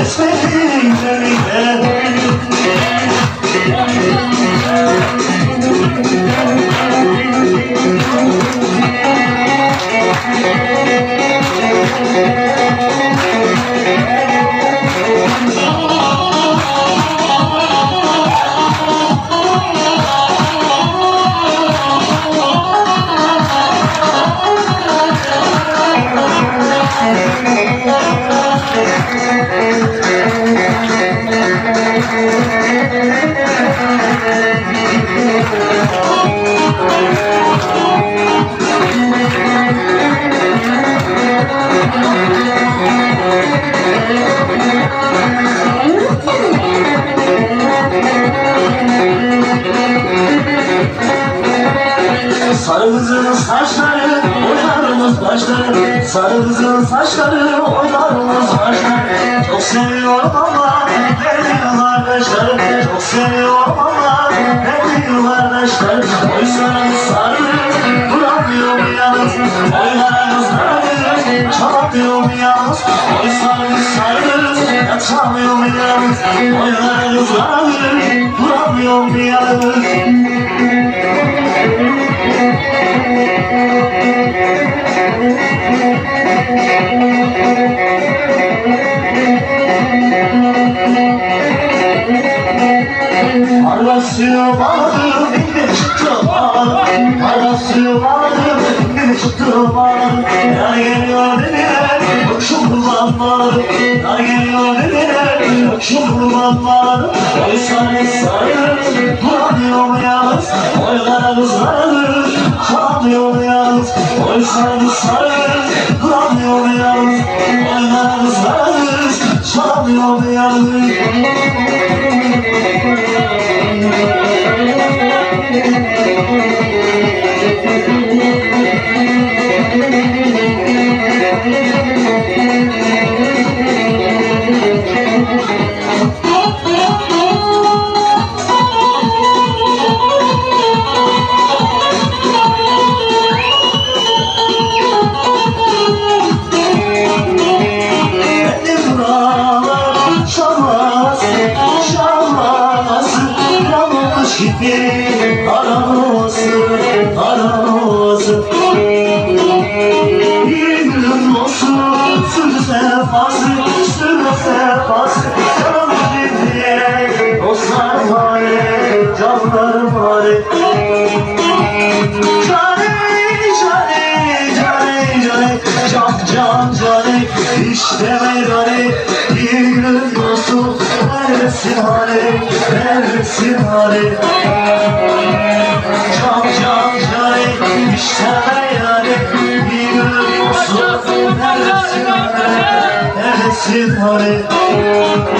Let's make it. Sarı kızın saçları oynarımız başları. Sarı kızın saçları oynarımız çalamıyorum yalnız Oysa sarı yatamıyorum yalnız Oylarımız sarı duramıyorum yalnız Arası vardı, bir çıktı var. Arası vardı, çıktı var. Ya geliyor dediler, yok şu kullanmadı. Ya geliyor dediler, yok şu kullanmadı. Oysa ne sarı, duramıyorum yalnız. Oylara kızarır, çalamıyorum yalnız. Oysa ne sarı, duramıyorum yalnız. Oylara kızarır, çalamıyorum yalnız. Bir olsun sürse fazı, ঝরে ঝম ঝম ঝরে সায়ারে বিরুলি সুন্দর সিন্ধরে ধরে